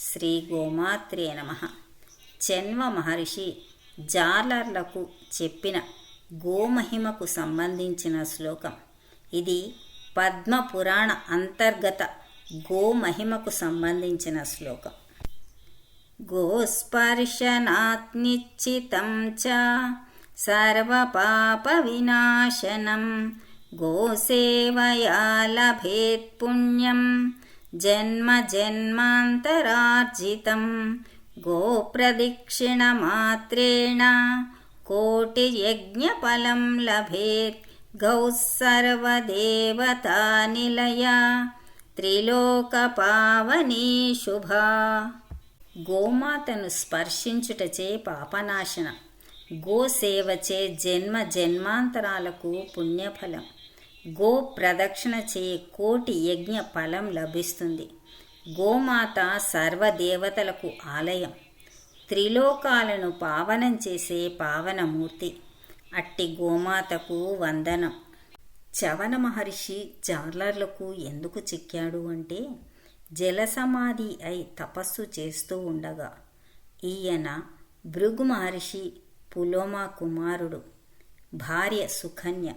శ్రీ గోమాత్రే నమ. చెన్వ మహర్షి జాలర్లకు చెప్పిన గోమహిమకు సంబంధించిన శ్లోకం. ఇది పద్మపురాణ అంతర్గత గోమహిమకు సంబంధించిన శ్లోకం. గోస్పర్శనాత్నిశ్చితం నిశ్చితం చ సర్వపాపవినాశనం. గోసేవయా లభేత్ పుణ్యం. జన్మ జన్మాంతరార్జితం. గోప్రదిక్షిణమాత్రేణ కోటియజ్ఞఫలం లభేత్. గౌः సర్వదేవతానిలయ త్రిలోకపావనీ శుభా గోమాతను స్పర్శించుటచే పాపనాశన. గోసేవచే జన్మ జన్మాంతరాలకు పుణ్యఫలం. గో ప్రదక్షిణ చే కోటి యజ్ఞ ఫలం లభిస్తుంది. గోమాత సర్వదేవతలకు ఆలయం. త్రిలోకాలను పావనం చేసే పావనమూర్తి. అట్టి గోమాతకు వందనం. చవన మహర్షి జార్లర్లకు ఎందుకు చిక్కాడు అంటే జలసమాధి అయి తపస్సు చేస్తూ ఉండగా ఈయన భృగు మహర్షి పులోమా కుమారుడు భార్య సుకన్య.